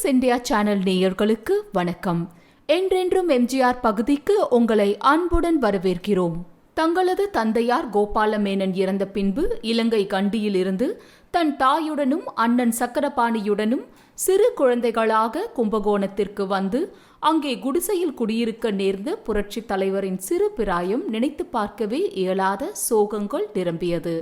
Clicks India channel நேயர்களுக்கு வணக்கம். என்றென்றும் எம்ஜிஆர் பகுதிக்கு உங்களை அன்புடன் வரவேற்கிறோம். தங்களது தந்தையார் கோபாலமேனன் இறந்த பின்பு இலங்கை கண்டியிலிருந்து தன் தாயுடனும் அண்ணன் சக்கரபாணியுடனும் சிறு குழந்தைகளாக கும்பகோணத்திற்கு வந்து அங்கே குடிசையில் குடியிருக்க நேர்ந்த புரட்சித் தலைவரின் சிறு பிராயம் நினைத்து பார்க்கவே இயலாத சோகங்கள் நிரம்பியது.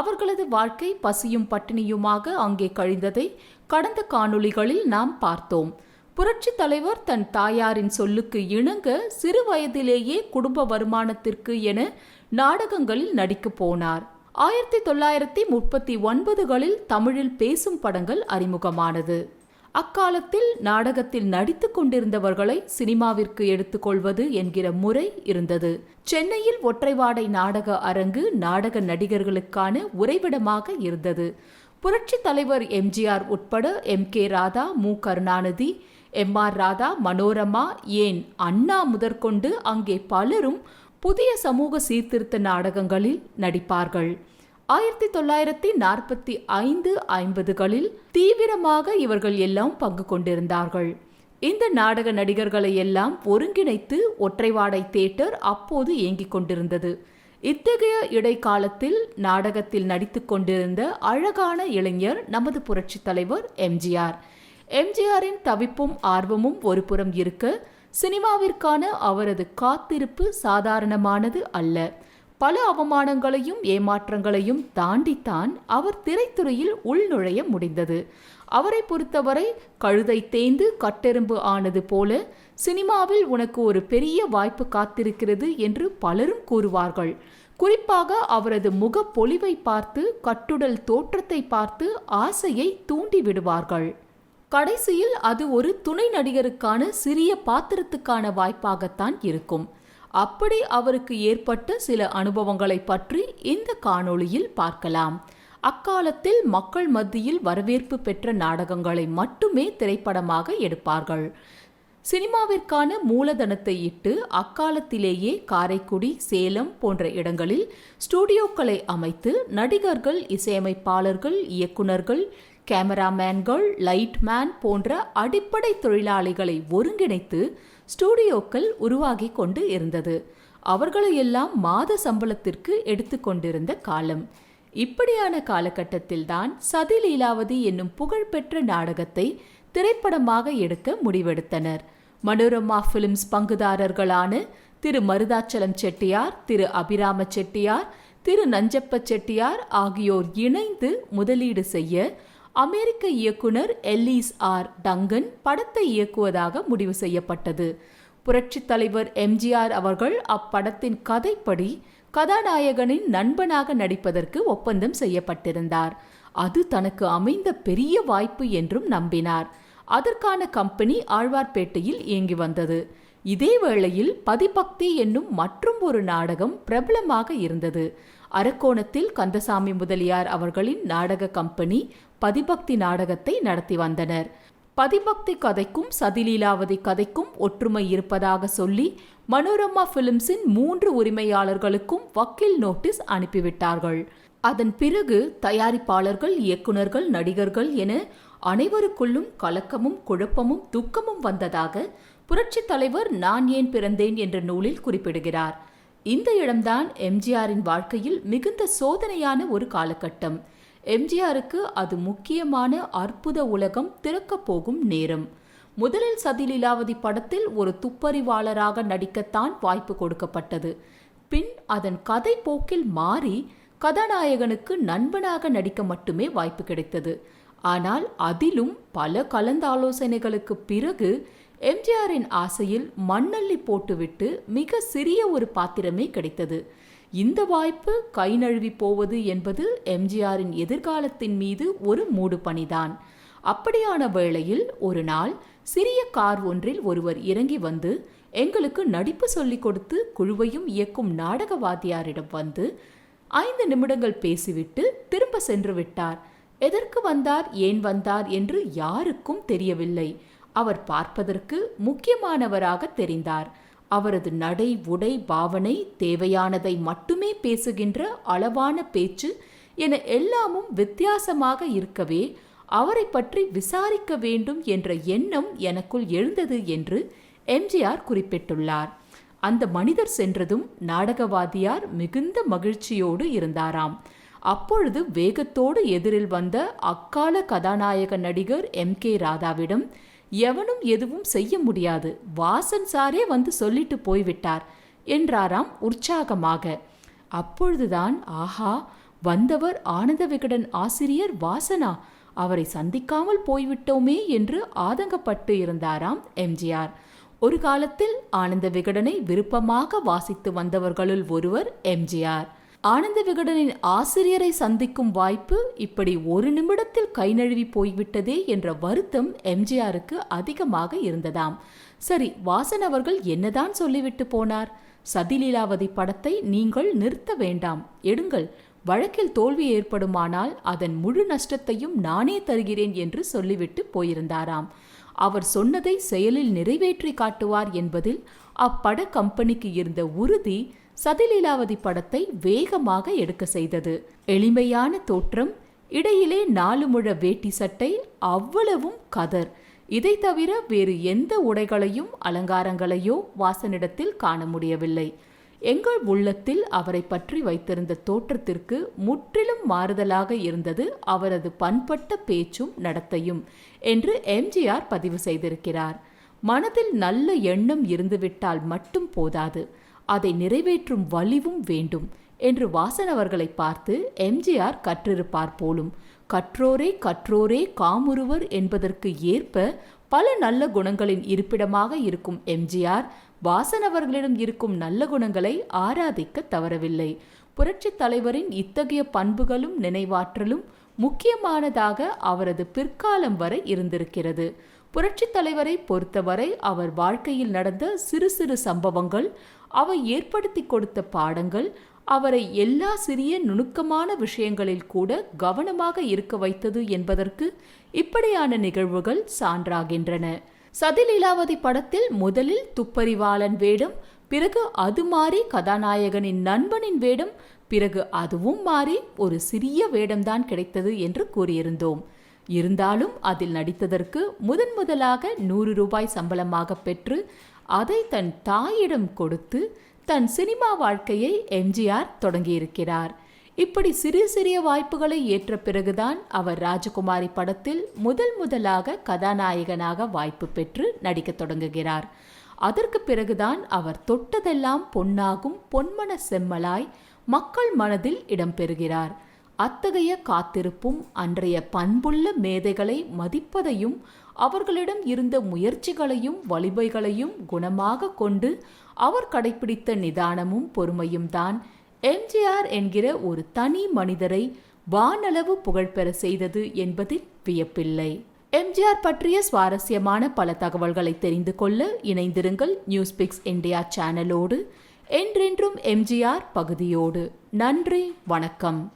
அவர்களது வாழ்க்கை பசியும் பட்டினியுமாக அங்கே கழிந்ததை கடந்த காணொளிகளில் நாம் பார்த்தோம். புரட்சித் தலைவர் தன் தாயாரின் சொல்லுக்கு இணங்க சிறு வயதிலேயே குடும்ப வருமானத்திற்கு என நாடகங்களில் நடிக்கப் போனார். ஆயிரத்தி தொள்ளாயிரத்தி முப்பத்தி ஒன்பதுகளில் தமிழில் பேசும் படங்கள் அறிமுகமானது. அக்காலத்தில் நாடகத்தில் நடித்துக் கொண்டிருந்தவர்களை சினிமாவிற்கு எடுத்துக்கொள்வது என்கிற முறை இருந்தது. சென்னையில் ஒற்றைவாடை நாடக அரங்கு நாடக நடிகர்களுக்கான உறைவிடமாக இருந்தது. புரட்சி தலைவர் எம்ஜிஆர் உட்பட M K Radha Mu Karunanidhi M R Radha Manorama ஏன் அண்ணா முதற்கொண்டு அங்கே பலரும் புதிய சமூக சீர்திருத்த நாடகங்களில் நடிப்பார்கள். ஆயிரத்தி தொள்ளாயிரத்தி நாற்பத்தி ஐந்து ஐம்பதுகளில் தீவிரமாக இவர்கள் எல்லாம் பங்கு கொண்டிருந்தார்கள். இந்த நாடக நடிகர்களை எல்லாம் ஒருங்கிணைத்து ஒற்றைவாடை தேட்டர் அப்போது இயங்கிக் கொண்டிருந்தது. இத்தகைய இடைக்காலத்தில் நாடகத்தில் நடித்துக் கொண்டிருந்த அழகான இளைஞர் நமது புரட்சித் தலைவர் எம்ஜிஆர். எம்ஜிஆரின் தவிப்பும் ஆர்வமும் ஒரு புறம் இருக்க சினிமாவிற்கான அவரது காத்திருப்பு சாதாரணமானது அல்ல. பல அவமானங்களையும் ஏமாற்றங்களையும் தாண்டித்தான் அவர் திரைத்துறையில் உள்நுழைய முடிந்தது. அவரை பொறுத்தவரை கழுதை தேய்ந்து கட்டெரும்பு ஆனது போல சினிமாவில் உனக்கு ஒரு பெரிய வாய்ப்பு காத்திருக்கிறது என்று பலரும் கூறுவார்கள். குறிப்பாக அவரது முக பொலிவை பார்த்து கட்டுடல் தோற்றத்தை பார்த்து ஆசையை தூண்டி விடுவார்கள். கடைசியில் அது ஒரு துணை நடிகருக்கான சிறிய பாத்திரத்துக்கான வாய்ப்பாகத்தான் இருக்கும். அப்படி அவருக்கு ஏற்பட்ட சில அனுபவங்களை பற்றி இந்த காணொளியில் பார்க்கலாம். அக்காலத்தில் மக்கள் மத்தியில் வரவேற்பு பெற்ற நாடகங்களை மட்டுமே திரைப்படமாக எடுப்பார்கள். சினிமாவிற்கான மூலதனத்தை இட்டு அக்காலத்திலேயே காரைக்குடி சேலம் போன்ற இடங்களில் ஸ்டூடியோக்களை அமைத்து நடிகர்கள் இசையமைப்பாளர்கள் இயக்குனர்கள் கேமராமேன்கள் லைட்மேன் போன்ற அடிப்படை தொழிலாளிகளை ஒருங்கிணைத்து ஸ்டூடியோக்கள் உருவாகி கொண்டு இருந்தது. அவர்களையெல்லாம் மாத சம்பளத்திற்கு எடுத்துக்கொண்டிருந்த காலம். இப்படியான காலகட்டத்தில்தான் சதி லீலாவதி என்னும் புகழ்பெற்ற நாடகத்தை திரைப்படமாக எடுக்க முடிவெடுத்தனர். மனோரமா பிலிம்ஸ் பங்குதாரர்களான திரு. மருதாச்சலம் செட்டியார் திரு. அபிராம செட்டியார் திரு. நஞ்சப்ப செட்டியார் ஆகியோர் இணைந்து முதலீடு செய்ய அமெரிக்க இயக்குனர் எல்லிஸ் ஆர். டங்கன் படத்தை இயக்குவதாக முடிவு செய்யப்பட்டது. புரட்சித் தலைவர் எம்ஜிஆர் அவர்கள் அப்படத்தின் கதைப்படி கதாநாயகனின் நண்பனாக நடிப்பதற்கு ஒப்பந்தம் செய்யப்பட்டிருந்தார். அது தனக்கு அமைந்த பெரிய வாய்ப்பு என்றும் நம்பினார். அதற்கான கம்பெனி ஆழ்வார்பேட்டையில் இயங்கி வந்தது. இதே வேளையில் பதிபக்தி என்னும் மற்றும் ஒரு நாடகம் பிரபலமாக இருந்தது. அரக்கோணத்தில் கந்தசாமி முதலியார் அவர்களின் நாடக கம்பெனி பதிபக்தி நாடகத்தை நடத்தி வந்தனர். பதிபக்தி கதைக்கும் சதிலீலாவதி கதைக்கும் ஒற்றுமை இருப்பதாக சொல்லி மனோரமா பிலிம்ஸின் மூன்று உரிமையாளர்களுக்கும் வக்கீல் நோட்டீஸ் அனுப்பிவிட்டார்கள். அதன் பிறகு தயாரிப்பாளர்கள் இயக்குனர்கள் நடிகர்கள் என அனைவருக்குள்ளும் கலக்கமும் குழப்பமும் துக்கமும் வந்ததாக புரட்சித் தலைவர் நான் ஏன் பிறந்தேன் என்ற நூலில் குறிப்பிடுகிறார். இந்த இடம்தான் எம்ஜிஆரின் வாழ்க்கையில் மிகுந்த சோதனையான ஒரு காலகட்டம். எம்ஜிஆருக்கு அது முக்கியமான அற்புத உலகம் திறக்கப் போகும் நேரம். முதலில் சதிலீலாவதி படத்தில் ஒரு துப்பறிவாளராக நடிக்கத்தான் வாய்ப்பு கொடுக்கப்பட்டது. பின் அதன் கதை போக்கில் மாறி கதாநாயகனுக்கு நண்பனாக நடிக்க மட்டுமே வாய்ப்பு கிடைத்தது. ஆனால் அதிலும் பல கலந்தாலோசனைகளுக்கு பிறகு எம்ஜிஆரின் ஆசையில் மண்ணள்ளி போட்டுவிட்டு மிக சிறிய ஒரு பாத்திரமே கிடைத்தது. இந்த வாய்ப்பு கை நழுவி போவது என்பது எம்ஜிஆரின் எதிர்காலத்தின் மீது ஒரு மூடு பணிதான். அப்படியான வேளையில் ஒரு நாள் சிறிய கார் ஒன்றில் ஒருவர் இறங்கி வந்து எங்களுக்கு நடிப்பு சொல்லிக் கொடுத்து குழுவையும் இயக்கும் நாடக வாத்தியாரிடம் வந்து ஐந்து நிமிடங்கள் பேசிவிட்டு திரும்ப சென்று விட்டார். எதற்கு வந்தார் ஏன் வந்தார் என்று யாருக்கும் தெரியவில்லை. அவர் பார்ப்பதற்கு முக்கியமானவராக தெரிந்தார். அவரது நடை உடை பாவனை தேவையானதை மட்டுமே பேசுகின்ற அளவான பேச்சு என எல்லாமும் வித்தியாசமாக இருக்கவே அவரை பற்றி விசாரிக்க வேண்டும் என்ற எண்ணம் எனக்குள் எழுந்தது என்று எம்ஜிஆர் குறிப்பிட்டுள்ளார். அந்த மனிதர் சென்றதும் நாடகவாதியார் மிகுந்த மகிழ்ச்சியோடு இருந்தாராம். அப்பொழுது வேகத்தோடு எதிரில் வந்த அக்கால கதாநாயக நடிகர் எம் கே ராதாவிடம் எவனும் எதுவும் செய்ய முடியாது. வாசன் சாரே வந்து சொல்லிட்டு போய்விட்டார் என்றாராம் உற்சாகமாக. அப்பொழுதுதான் ஆஹா வந்தவர் ஆனந்த விகடன் ஆசிரியர் வாசனா அவரை சந்திக்காமல் போய்விட்டோமே என்று ஆதங்கப்பட்டு இருந்தாராம் எம்ஜிஆர். ஒரு காலத்தில் ஆனந்த விகடனை விருப்பமாக வாசித்து வந்தவர்களுள் ஒருவர் எம்ஜிஆர். ஆனந்த விகடனின் ஆசிரியரை சந்திக்கும் வாய்ப்பு இப்படி ஒரு நிமிடத்தில் கை நழுவி போய்விட்டதே என்ற வருத்தம் எம்ஜிஆருக்கு அதிகமாக இருந்ததாம். சரி வாசன் அவர்கள் என்னதான் சொல்லிவிட்டு போனார்? சதிலீலாவதி படத்தை நீங்கள் நிறுத்த வேண்டாம். எடுங்கள் வழக்கில் தோல்வி ஏற்படுமானால் அதன் முழு நஷ்டத்தையும் நானே தருகிறேன் என்று சொல்லிவிட்டு போயிருந்தாராம். அவர் சொன்னதை செயலில் நிறைவேற்றி காட்டுவார் என்பதில் அப்பட கம்பெனிக்கு இருந்த உறுதி சதிலீலாவதி படத்தை வேகமாக எடுக்க செய்தது. எளிமையான தோற்றம் இடையிலே நாலு முழ வேட்டி சட்டை அவ்வளவும் கதர். இதை தவிர வேறு எந்த உடைகளையும் அலங்காரங்களையோ வாசனிடத்தில் காண முடியவில்லை. எங்கள் உள்ளத்தில் அவரை பற்றி வைத்திருந்த தோற்றத்திற்கு முற்றிலும் மாறுதலாக இருந்தது அவரது பண்பட்ட பேச்சும் நடத்தையும் என்று எம்ஜிஆர் பதிவு செய்திருக்கிறார். மனதில் நல்ல எண்ணம் இருந்துவிட்டால் மட்டும் போதாது. அதை நிறைவேற்றும் வலிவும் வேண்டும் என்று வாசன் அவர்களை பார்த்து எம்ஜிஆர் கற்றிருப்பார் போலும். கற்றோரே கற்றோரே காமுருவர் என்பதற்கு ஏற்ப பல நல்ல குணங்களின் இருப்பிடமாக இருக்கும் எம்ஜிஆர் வாசன் அவர்களிடம் இருக்கும் நல்ல குணங்களை ஆராதிக்க தவறவில்லை. புரட்சித் தலைவரின் இத்தகைய பண்புகளும் நினைவாற்றலும் முக்கியமானதாக அவரது பிற்காலம் வரை இருந்திருக்கிறது. புரட்சித் தலைவரை பொறுத்தவரை அவர் வாழ்க்கையில் நடந்த சிறு சிறு சம்பவங்கள் அவை ஏற்படுத்தி கொடுத்த பாடங்கள் அவரை எல்லா சிறிய நுணுக்கமான விஷயங்களில் கூட கவனமாக இருக்க வைத்தது என்பதற்கு இப்படியான நிகழ்வுகள் சான்றாகின்றன. சதிலீலாவதி படத்தில் முதலில் துப்பறிவாளன் வேடம் பிறகு அது மாறி கதாநாயகனின் நண்பனின் வேடம் பிறகு அதுவும் மாறி ஒரு சிறிய வேடம்தான் கிடைத்தது என்று கூறியிருந்தோம். இருந்தாலும் அதில் நடித்ததற்கு முதன் முதலாக நூறு ரூபாய் சம்பளமாக பெற்று அதை தன் தாயிடம் கொடுத்து தன் சினிமா வாழ்க்கையை எம்ஜிஆர் தொடங்கியிருக்கிறார். இப்படி சிறு சிறிய வாய்ப்புகளை ஏற்ற பிறகுதான் அவர் ராஜகுமாரி படத்தில் முதல் முதலாக கதாநாயகனாக வாய்ப்பு பெற்று நடிக்க தொடங்குகிறார். அதற்கு பிறகுதான் அவர் தொட்டதெல்லாம் பொன்னாகும் பொன்மன செம்மலாய் மக்கள் மனதில் இடம்பெறுகிறார் அத்தகைய காத்திருப்பும் அன்றைய பண்புள்ள மேதைகளை மதிப்பதையும் அவர்களிடம் இருந்த முயற்சிகளையும் வலிமைகளையும் குணமாக கொண்டு அவர் கடைபிடித்த நிதானமும் பொறுமையும் தான் எம்ஜிஆர் என்கிற ஒரு தனி மனிதரை வானளவு புகழ்பெற செய்தது என்பதில் வியப்பில்லை. எம்ஜிஆர் பற்றிய சுவாரஸ்யமான பல தகவல்களை தெரிந்து கொள்ள இணைந்திருங்கள் நியூஸ் பிக்ஸ் இந்தியா சேனலோடு. என்றென்றும் எம்ஜிஆர் பகுதியோடு. நன்றி வணக்கம்.